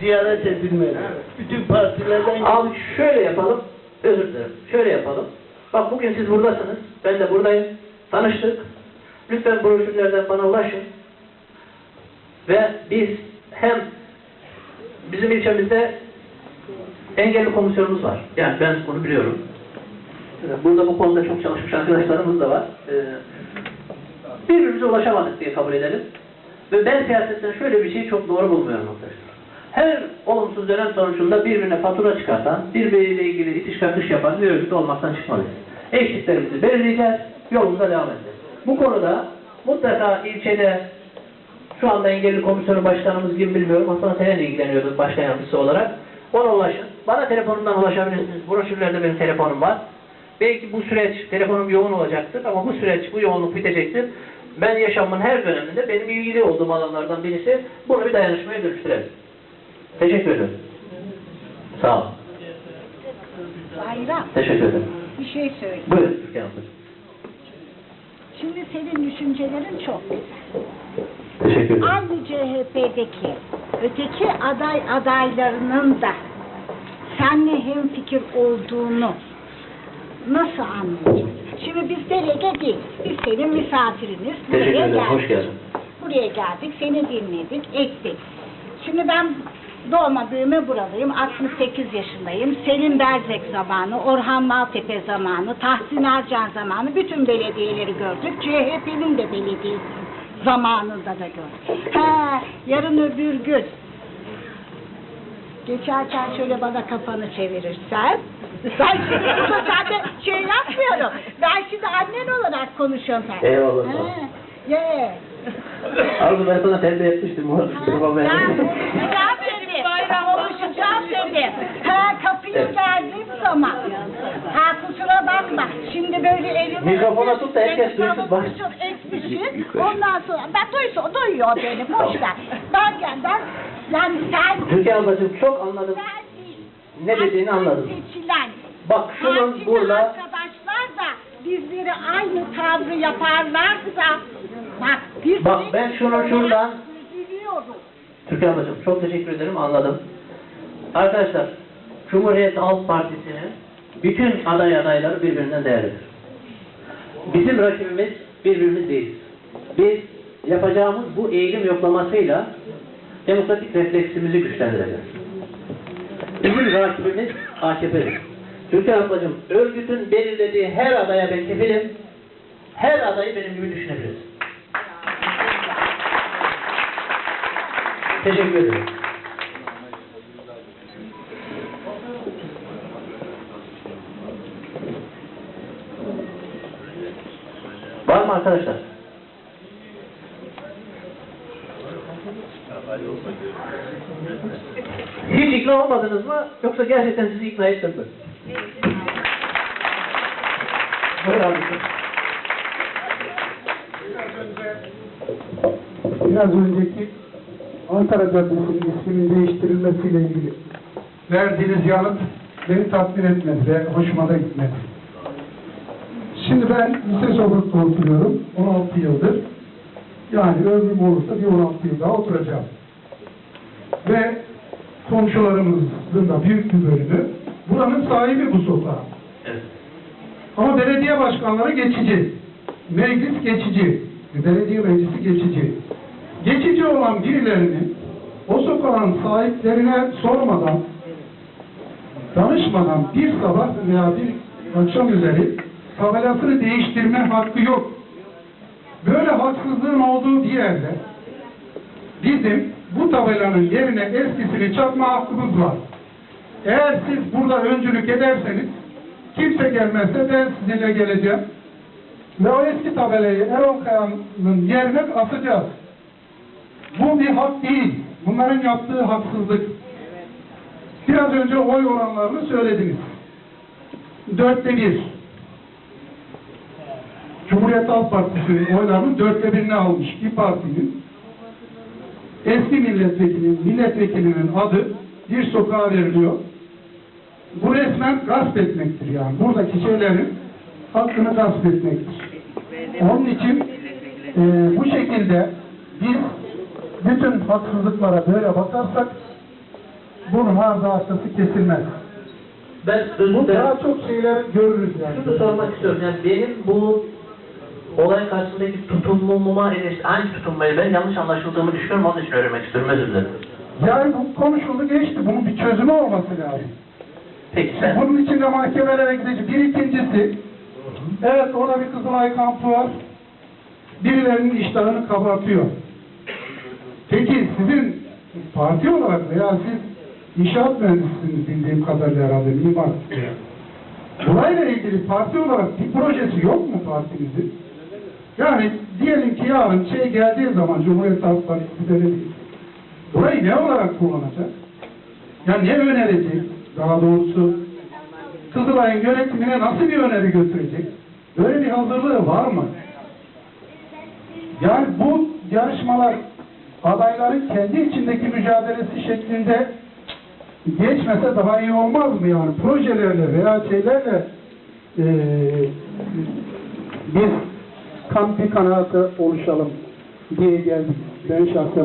ziyaret edilmeli. Bütün partilerden Abi şöyle yapalım, özür dilerim. Şöyle yapalım. Bak bugün siz buradasınız, ben de buradayım. Tanıştık. Lütfen broşürlerden bana ulaşın. Ve biz hem bizim ilçemizde engelli komisyonumuz var. Yani ben bunu biliyorum. Ee, Burada bu konuda çok çalışmış arkadaşlarımız da var. Ee, Birbirimize ulaşamadık diye kabul edelim. Ve ben siyasetten şöyle bir şeyi çok doğru bulmuyorum arkadaşlar. Her olumsuz dönem sonucunda birbirine fatura çıkartan, birbiriyle ilgili itiş kakış yapan bir örgüt olmaktan çıkmalıyız. Eşitlerimizi belirleyeceğiz, yolumuza devam edeceğiz. Bu konuda mutlaka ilçede şu anda engelli komisyonu başkanımız gibi bilmiyorum. Hasan Selen ilgileniyordu başkan yardımcısı olarak. Ona ulaşın. Bana telefonumdan ulaşabilirsiniz. Broşürlerde benim telefonum var. Belki bu süreç, telefonum yoğun olacaktır ama bu süreç, bu yoğunluk bitecektir. Ben yaşamın her döneminde benim ilgili olduğum alanlardan birisi bunu bir dayanışmaya dönüştürelim. Teşekkür ederim. Sağ olun. Bayram, Teşekkür ederim. bir şey söyle. Buyurun Türkan Hanım. Şimdi senin düşüncelerin çok güzel. Teşekkür ederim. Aynı CHP'deki öteki aday adaylarının da seninle hemfikir olduğunu nasıl anlayacağız? Şimdi biz delege değil, biz senin misafiriniz. Teşekkür Buraya ederim. Hoş geldin. Buraya geldik, seni dinledik, ettik. Şimdi ben doğma büyüme buralıyım, 68 yaşındayım. Selim Berzek zamanı, Orhan Maltepe zamanı, Tahsin Ercan zamanı bütün belediyeleri gördük. CHP'nin de belediye zamanında da gördük. Ha, yarın öbür gün geçerken şöyle bana kafanı çevirirsen ben şimdi burada zaten şey yapmıyorum. Ben şimdi annen olarak konuşuyorum sen. Eyvallah. Ha, ye. Arzu ben sana terbiye etmiştim. telefon Ben dedi. Dedi. Ha kapıyı Evet. geldiğim zaman. Ha kusura bakma. Şimdi böyle elimi... Mikrofona tut da herkes duysun, bak. etmişsin. Ondan sonra ben duysun, duyuyor beni. Boş ver. Ben gel, ben... Yani sen... Türkan ablacığım çok anladım. Sen. Ne dediğini anladım. Seçilen. Bak şunun burada arkadaşlar da bizleri aynı tavrı yaparlardı da bak biz Bak ben şunu şuradan üzülüyoruz. Türkan ablacığım çok teşekkür ederim anladım. Arkadaşlar Cumhuriyet Halk Partisi'nin bütün aday adayları birbirinden değerlidir. Bizim rakibimiz birbirimiz değiliz. Biz yapacağımız bu eğilim yoklamasıyla demokratik refleksimizi güçlendireceğiz. Bizim rakibimiz AKP'dir. Türkan ablacığım örgütün belirlediği her adaya ben kefilim. Her adayı benim gibi düşünebiliriz. Teşekkür ederim. Var mı arkadaşlar? Hiç ikna olmadınız mı? Yoksa gerçekten sizi ikna ettim mi? Biraz önceki Ankara Caddesi'nin isminin değiştirilmesiyle ilgili verdiğiniz yanıt beni tatmin etmedi ve hoşuma da gitmedi. Şimdi ben lise sokakta oturuyorum 16 yıldır. Yani ömrüm olursa bir 16 yıl daha oturacağım. Ve komşularımızın da büyük bir bölümü buranın sahibi bu sokağın. Evet. Ama belediye başkanları geçici. Meclis geçici. Belediye meclisi geçici. Geçici olan birilerinin o sokağın sahiplerine sormadan, danışmadan bir sabah veya bir akşam üzeri tabelasını değiştirme hakkı yok. Böyle haksızlığın olduğu bir yerde bizim bu tabelanın yerine eskisini çakma hakkımız var. Eğer siz burada öncülük ederseniz kimse gelmezse ben sizinle geleceğim. Ve o eski tabelayı Erol Kaya'nın yerine asacağız. Bu bir hak değil. Bunların yaptığı haksızlık. Biraz önce oy oranlarını söylediniz. Dörtte bir. Cumhuriyet Halk Partisi'nin oylarının dörtte birini almış bir partinin eski milletvekilinin, milletvekilinin adı bir sokağa veriliyor. Bu resmen gasp etmektir yani. Buradaki şeylerin hakkını gasp etmektir. Onun için e, bu şekilde biz bütün haksızlıklara böyle bakarsak bunun ardı arkası kesilmez. Ben Bu daha çok şeyler görürüz yani. Şunu sormak istiyorum. Yani benim bu olay karşısındaki tutumuma eleştir, hangi tutunmayı ben yanlış anlaşıldığımı düşünüyorum. Onun için öğrenmek istiyorum. Özür dilerim. Yani bu konuşuldu geçti. Bunun bir çözümü olması lazım. Peki sen. Bunun için de mahkemelere gidecek. Bir ikincisi, evet orada bir Kızılay kampı var. Birilerinin iştahını kabartıyor. Peki sizin parti olarak veya siz inşaat mühendisisiniz bildiğim kadarıyla herhalde mimar. Burayla ilgili parti olarak bir projesi yok mu partinizin? Yani diyelim ki yarın şey geldiği zaman Cumhuriyet Halk Partisi Belediyesi burayı ne olarak kullanacak? Ya ne önerecek? Daha doğrusu Kızılay'ın yönetimine nasıl bir öneri götürecek? Böyle bir hazırlığı var mı? Yani bu yarışmalar adayların kendi içindeki mücadelesi şeklinde geçmese daha iyi olmaz mı yani? Projelerle veya şeylerle eee biz kan bir kanaate oluşalım diye geldik. Ben şahsen